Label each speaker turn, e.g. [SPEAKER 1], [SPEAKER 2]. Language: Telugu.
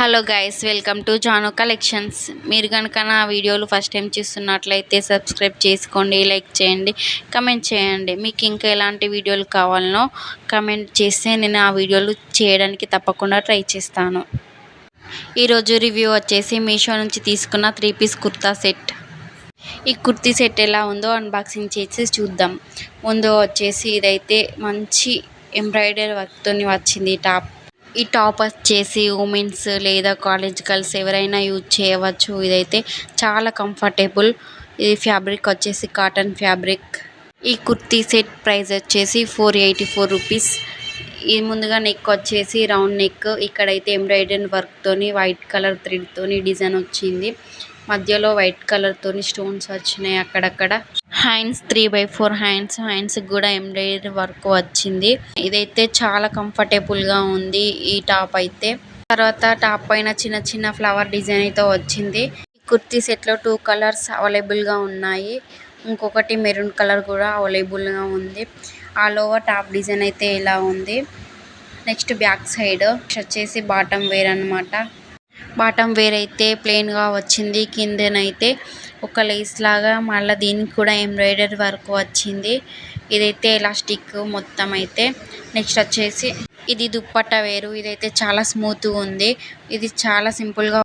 [SPEAKER 1] Hello guys welcome to Jano collections మీరు కనుక నా వీడియోలు ఫస్ట్ టైం చూస్తున్నట్లయితే సబ్స్క్రైబ్ చేసుకోండి లైక్ చేయండి కమెంట్ చేయండి. మీకు ఇంకా ఎలాంటి వీడియోలు కావాలనో కమెంట్ చేస్తే నేను ఆ వీడియోలు చేయడానికి తప్పకుండా ట్రై చేస్తాను. ఈరోజు రివ్యూ వచ్చేసి మీషో నుంచి తీసుకున్న త్రీ పీస్ కుర్తా సెట్ ఈ కుర్తీ సెట్ ఎలా ఉందో అన్బాక్సింగ్ చేసి చూద్దాం. ముందు వచ్చేసి ఇదైతే మంచి ఎంబ్రాయిడరీ వర్క్తో వచ్చింది టాప్ ఈ టాప్ వచ్చేసి ఉమెన్స్ లేదా కాలేజ్ గర్ల్స్ ఎవరైనా యూజ్ చేయవచ్చు. ఇదైతే చాలా కంఫర్టబుల్. ఇది ఫ్యాబ్రిక్ వచ్చేసి కాటన్ ఫ్యాబ్రిక్. ఈ కుర్తీ సెట్ ప్రైస్ వచ్చేసి ఫోర్ ఎయిటీ ఫోర్ రూపీస్. ఈ ముందుగా నెక్ వచ్చేసి రౌండ్ నెక్. ఇక్కడైతే ఎంబ్రాయిడరీ వర్క్తోని వైట్ కలర్ థ్రెడ్తోని డిజైన్ వచ్చింది. మధ్యలో వైట్ కలర్తోని స్టోన్స్ వచ్చినాయి అక్కడక్కడ. Hands three by four hands హ్యాండ్స్కి కూడా ఎంబ్రాయిడరీ వర్క్ వచ్చింది. ఇదైతే చాలా కంఫర్టబుల్గా ఉంది ఈ టాప్ అయితే. తర్వాత టాప్ పైన చిన్న చిన్న ఫ్లవర్ డిజైన్ అయితే వచ్చింది. కుర్తీ సెట్లో టూ కలర్స్ అవైలబుల్గా ఉన్నాయి. ఇంకొకటి మెరూన్ కలర్ కూడా అవైలబుల్గా ఉంది. ఆల్ ఓవర్ టాప్ డిజైన్ అయితే ఇలా ఉంది. నెక్స్ట్ బ్యాక్ సైడ్ వచ్చేసి బాటమ్ వేర్ అన్నమాట. బాటమ్ వేర్ అయితే ప్లెయిన్గా వచ్చింది. కిందనైతే ఒక లేస్ లాగా మళ్ళీ దీనికి కూడా ఎంబ్రాయిడరీ వర్క్ వచ్చింది. ఇదైతే ఎలాస్టిక్ మొత్తం అయితే నెక్స్ట్ వచ్చేసి ఇది దుప్పట్టా వేరు. ఇదైతే చాలా స్మూత్గా ఉంది. ఇది చాలా సింపుల్గా